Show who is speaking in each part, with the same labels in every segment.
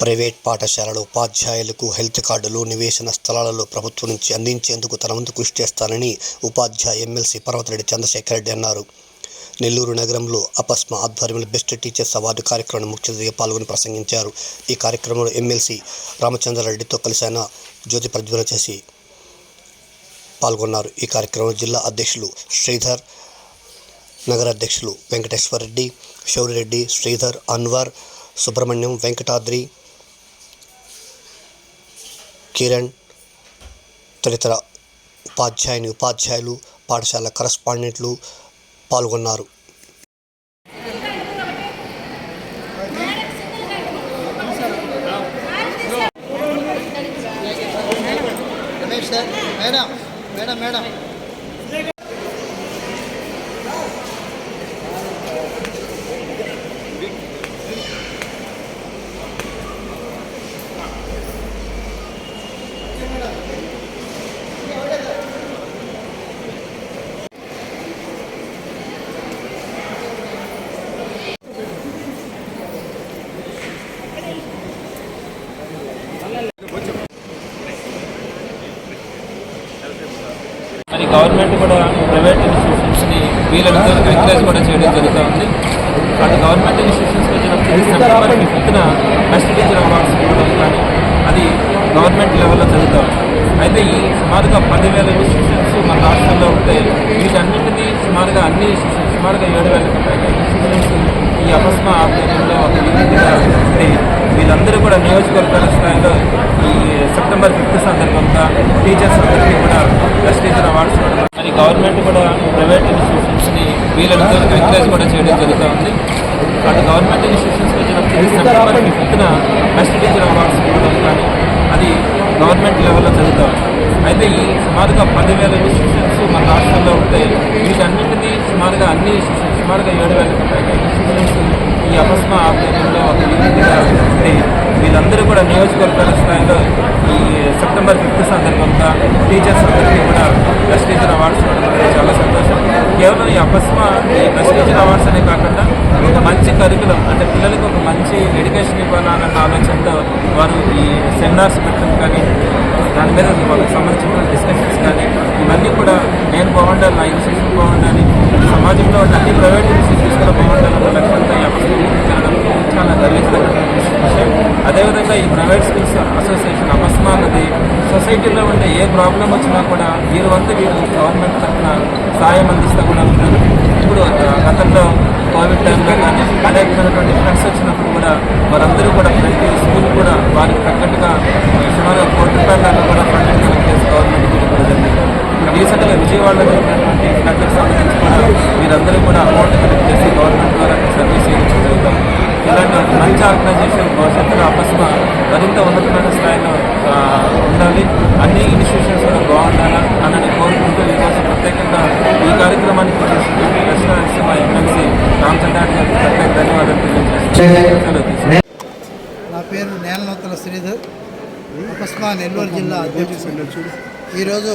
Speaker 1: Private పాఠశాలల ఉపాధ్యాయులకు health కార్డులు నివేశన స్థలాలలో ప్రభుత్వం నుంచి అందించేందుకు తన వంతు కృషి చేస్తానని ఉపాధ్యాయ ఎమ్మెల్సీ పర్వతరెడ్డి చంద్రశేఖర్ రెడ్డి అన్నారు. నెల్లూరు నగరంలో అపస్మ ఆధ్వర్యంలో బెస్ట్ టీచర్స్ అవార్డు కార్యక్రమంలో ముఖ్య అతిథిగా పాల్గొని ప్రసంగించారు. ఈ కార్యక్రమంలో ఎమ్మెల్సీ రామచంద్రారెడ్డితో కలిసి ఆయన జ్యోతి ప్రజ్వల చేసి పాల్గొన్నారు. ఈ కార్యక్రమంలో జిల్లా అధ్యక్షులు శ్రీధర్ నగర అధ్యక్షులు వెంకటేశ్వర రెడ్డి శౌరిరెడ్డి శ్రీధర్ అన్వర్ సుబ్రహ్మణ్యం వెంకటాద్రి కిరణ్ తదితర ఉపాధ్యాయుని ఉపాధ్యాయులు పాఠశాల కరస్పాండెంట్లు పాల్గొన్నారు.
Speaker 2: మేడం మేడం మేడం
Speaker 3: మరి గవర్నమెంట్ కూడా ప్రైవేట్ ఇన్స్టిట్యూషన్స్ని వీళ్ళతో ఎంకరేజ్ కూడా చేయడం జరుగుతూ ఉంది. అటు గవర్నమెంట్ ఇన్స్టిట్యూషన్స్కి వచ్చినప్పుడు సెప్టెంబర్ ఫిఫ్త్న బెస్ట్ టీచర్ అవార్డ్స్ ఇవ్వడం కానీ అది గవర్నమెంట్ లెవెల్లో జరుగుతూ ఉంది. అయితే ఈ సుమారుగా పదివేల ఇన్స్టిట్యూషన్స్ మన రాష్ట్రంలో ఉంటే వీటన్నింటినీ సుమారుగా అన్ని సుమారుగా ఏడు ఇన్స్టిట్యూషన్స్ ఈ అపస్మ ఆధ్వర్యంలో ఒక యూనిట్గా వీళ్ళందరూ కూడా నియోజకవర్గాల స్థాయిలో ఈ సెప్టెంబర్ ఫిఫ్త్ సందర్భంగా టీచర్స్ అందరికీ కూడా బెస్ట్ టీచర్ అవార్డ్స్ ఇవ్వడం మరి గవర్నమెంట్ కూడా ప్రైవేట్ ఇన్స్టిట్యూషన్స్ని వీళ్ళందరూ ఎంకరేజ్ కూడా చేయడం జరుగుతూ ఉంది. అటు గవర్నమెంట్ ఇన్స్టిట్యూషన్స్కి వచ్చినప్పుడు సెప్టెంబర్ ఫిఫ్త్న బెస్ట్ టీచర్ అవార్డ్స్ ఇవ్వడం కానీ అది గవర్నమెంట్ లెవెల్లో జరుగుతూ ఉంది. అయితే ఈ సుమారుగా పదివేల ఇన్స్టిట్యూషన్స్ మన రాష్ట్రంలో ఉంటాయి. వీటన్నింటినీ సుమారుగా అన్ని ఇన్స్టిట్యూషన్స్ సుమారుగా ఏడు వేలకు అపస్మ ఆధ్వర్యంలో ఒక వీళ్ళందరూ కూడా నియోజకవర్గాల స్థాయిలో ఈ సెప్టెంబర్ ఫిఫ్త్ సందర్భంగా టీచర్స్ అందరికీ కూడా బెస్ట్ అవార్డ్స్ చాలా సంతోషం. కేవలం ఈ అపస్మ ఈ బెస్ట్ అవార్డ్స్ అనే కాకుండా ఒక మంచి కరికులం అంటే పిల్లలకు ఒక మంచి ఎడ్యుకేషన్ ఇవ్వాలన్న ఆలోచనతో వారు ఈ సెమినార్స్ పెట్టడం కానీ దాని మీద వాళ్ళకి సంబంధించిన డిస్కషన్స్ కానీ ఇవన్నీ కూడా నేను బాగుండాలి నా ఇన్స్టిట్యూషన్ బాగుండాలి సమాజంలో ఉన్న అన్ని ప్రైవేట్ ఇన్స్టిట్యూషన్స్ కూడా బాగుండాలన్న లక్ష్యం చాలా గర్వించదగ్గ విషయం అదేవిధంగా ఈ ప్రైవేట్ స్కూల్స్ అసోసియేషన్ అపస్మానది సొసైటీలో ఉండే ఏ ప్రాబ్లం వచ్చినా కూడా వీరు వంతు వీరు గవర్నమెంట్ తరఫున సాయం అందిస్తూ కూడా ఉంటారు ఇప్పుడు గతంలో కోవిడ్ టైంలో కానీ అనేకమైనటువంటి ఫ్లడ్స్ వచ్చినప్పుడు కూడా వారందరూ కూడా ప్రతి స్కూల్ కూడా వారికి తగ్గట్టుగా సుమారు కోటి రూపాయల దాకా కూడా ఫండింగ్ చేసి గవర్నమెంట్ జరిగింది. ఇప్పుడు రీసెంట్గా విజయవాడలో జరిగినటువంటి ఫ్లడ్కి సంబంధించి కూడా వీరందరూ కూడా అమౌంట్ కలెక్ట్ చేసి గవర్నమెంట్ ద్వారా సర్వీస్ చేయించడం జరుగుతాం ఇలాంటి ఒక మంచి ఆర్గనైజేషన్ భవిష్యత్తులో అపస్మ మరింత ఉన్నతమైన స్థాయిలో ఉండాలి. అన్ని ఇన్స్టిట్యూషన్స్ కూడా బాగుండాలి అన్నది కోరుకుంటూ ఈరోజు ప్రత్యేకంగా ఈ కార్యక్రమానికి చేసినటువంటి రెస్టారెంట్స్ మా ఎమ్మెల్సీ రామచంద్రారెడ్డి గారికి ప్రత్యేక ధన్యవాదాలు తెలియజేస్తున్నాను.
Speaker 2: నా పేరు నేలనొత్తల శ్రీధర్. అకస్మా నెల్లూరు జిల్లా అధ్యక్షుడు. ఈరోజు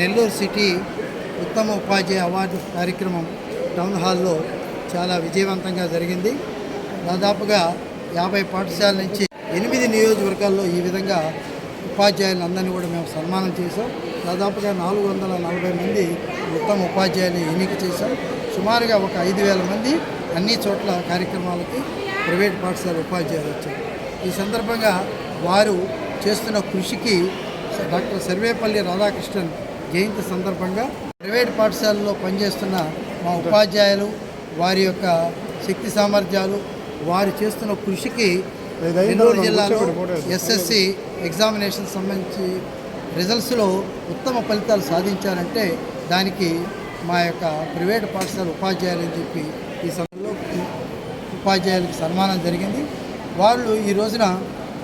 Speaker 2: నెల్లూరు సిటీ ఉత్తమ ఉపాధ్యాయ అవార్డు కార్యక్రమం టౌన్ హాల్లో చాలా విజయవంతంగా జరిగింది. దాదాపుగా యాభై పాఠశాల నుంచి ఎనిమిది నియోజకవర్గాల్లో ఈ విధంగా ఉపాధ్యాయులందరినీ కూడా మేము సన్మానం చేసాం దాదాపుగా నాలుగు వందల నలభై మంది ఉత్తమ ఉపాధ్యాయులు ఎన్నిక చేశాం. సుమారుగా ఒక ఐదు వేల మంది అన్ని చోట్ల కార్యక్రమాలకి ప్రైవేట్ పాఠశాల ఉపాధ్యాయులు వచ్చారు. ఈ సందర్భంగా వారు చేస్తున్న కృషికి డాక్టర్ సర్వేపల్లి రాధాకృష్ణన్ జయంతి సందర్భంగా ప్రైవేట్ పాఠశాలలో పనిచేస్తున్న మా ఉపాధ్యాయులు వారి యొక్క శక్తి సామర్థ్యాలు వారు చేస్తున్న కృషికి నెల్లూరు జిల్లాలో ఎస్ఎస్సి ఎగ్జామినేషన్ సంబంధించి రిజల్ట్స్లో ఉత్తమ ఫలితాలు సాధించారంటే దానికి మా యొక్క ప్రైవేట్ పాఠశాల ఉపాధ్యాయులు అని చెప్పి ఈ సమయంలో ఉపాధ్యాయులకు సన్మానం జరిగింది. వాళ్ళు ఈ రోజున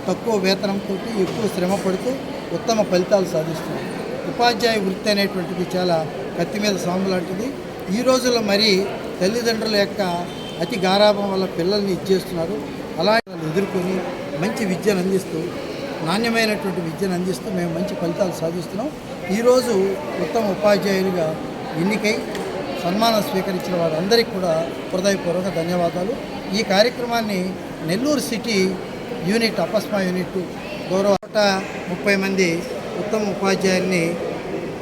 Speaker 2: తక్కువ వేతనంతో ఎక్కువ శ్రమ పడుతూ ఉత్తమ ఫలితాలు సాధిస్తున్నారు. ఉపాధ్యాయ వృత్తి అనేటువంటిది చాలా కత్తి మీద సాము లాంటిది ఈ రోజుల్లో మరి తల్లిదండ్రుల యొక్క అతి గారాభం వల్ల పిల్లల్ని ఇచ్చేస్తున్నారు అలా వాళ్ళు ఎదుర్కొని మంచి విద్యను అందిస్తూ నాణ్యమైనటువంటి విద్యను అందిస్తూ మేము మంచి ఫలితాలు సాధిస్తున్నాం. ఈరోజు ఉత్తమ ఉపాధ్యాయులుగా ఎన్నికై సన్మానం స్వీకరించిన వారందరికీ కూడా హృదయపూర్వక ధన్యవాదాలు. ఈ కార్యక్రమాన్ని నెల్లూరు సిటీ యూనిట్ అపస్మా యూనిట్ గౌరవ నూట ముప్పై మంది ఉత్తమ ఉపాధ్యాయుల్ని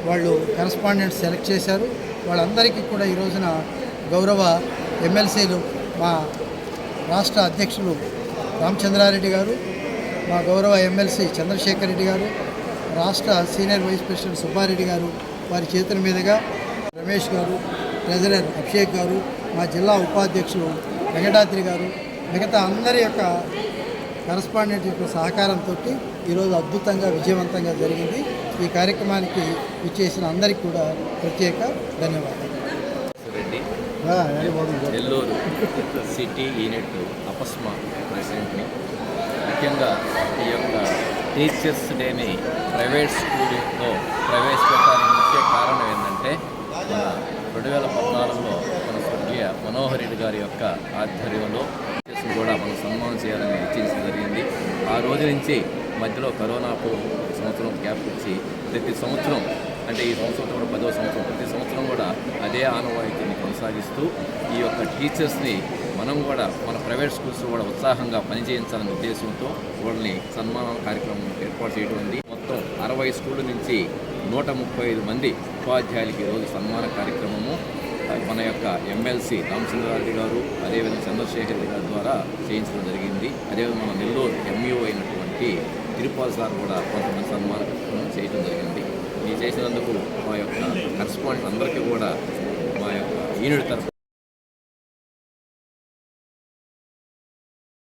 Speaker 2: వాళ్ళు కరస్పాండెంట్ సెలెక్ట్ చేశారు. వాళ్ళందరికీ కూడా ఈ రోజున గౌరవ ఎమ్మెల్సీలు మా రాష్ట్ర అధ్యక్షులు రామచంద్రారెడ్డి గారు మా గౌరవ ఎమ్మెల్సీ చంద్రశేఖర్ రెడ్డి గారు రాష్ట్ర సీనియర్ వైస్ ప్రెసిడెంట్ సుబ్బారెడ్డి గారు వారి చేతుల మీదుగా రమేష్ గారు ట్రెజరర్ అభిషేక్ గారు మా జిల్లా ఉపాధ్యక్షులు వెంకటాద్రి గారు మిగతా అందరి యొక్క కరస్పాండెంట్ యొక్క సహకారంతో ఈరోజు అద్భుతంగా విజయవంతంగా జరిగింది. ఈ కార్యక్రమానికి ఇచ్చేసిన అందరికీ కూడా ప్రత్యేక ధన్యవాదాలు.
Speaker 4: నెల్లూరు సిటీ యూనిట్ అపస్మా ప్రెసిడెంట్ని ముఖ్యంగా ఈ యొక్క టీచర్స్ డేని ప్రైవేట్ స్కూల్లో ప్రవేశపెట్టడానికి ముఖ్య కారణం ఏంటంటే మన రెండు వేల పద్నాలుగులో మన స్వర్గీయ మనోహర్ రెడ్డి గారి యొక్క ఆధ్వర్యంలో టీచర్స్ని కూడా మనం సన్మానం చేయాలని నిశ్చయించడం జరిగింది. ఆ రోజు నుంచి మధ్యలో కరోనాకు సంవత్సరం గ్యాప్ ఇచ్చి ప్రతి సంవత్సరం అంటే ఈ సంవత్సరం కూడా పదో సంవత్సరం ప్రతి సంవత్సరం కూడా అదే ఆనవాయితీని కొనసాగిస్తూ ఈ యొక్క టీచర్స్ని మనం కూడా మన ప్రైవేట్ స్కూల్స్ కూడా ఉత్సాహంగా పనిచేయించాలనే ఉద్దేశంతో వాళ్ళని సన్మాన కార్యక్రమం ఏర్పాటు చేయడం ఉంది. మొత్తం అరవై స్కూళ్ళ నుంచి నూట ముప్పై ఐదు మంది ఉపాధ్యాయులకి ఈరోజు సన్మాన కార్యక్రమము. మన యొక్క ఎమ్మెల్సీ రామచంద్రారెడ్డి గారు అదేవిధంగా చంద్రశేఖర్ రెడ్డి గారి ద్వారా చేయించడం జరిగింది. అదేవిధంగా మన నెల్లూరు ఎంఈఓ అయినటువంటి తిరుపాల్ సార్ కూడా కొంతమంది సన్మానం చేయడం జరిగింది. ఈ చేసినందుకు మా యొక్క కరెస్పాండెంట్ అందరికీ కూడా మా యొక్క యూనిట్ తరఫు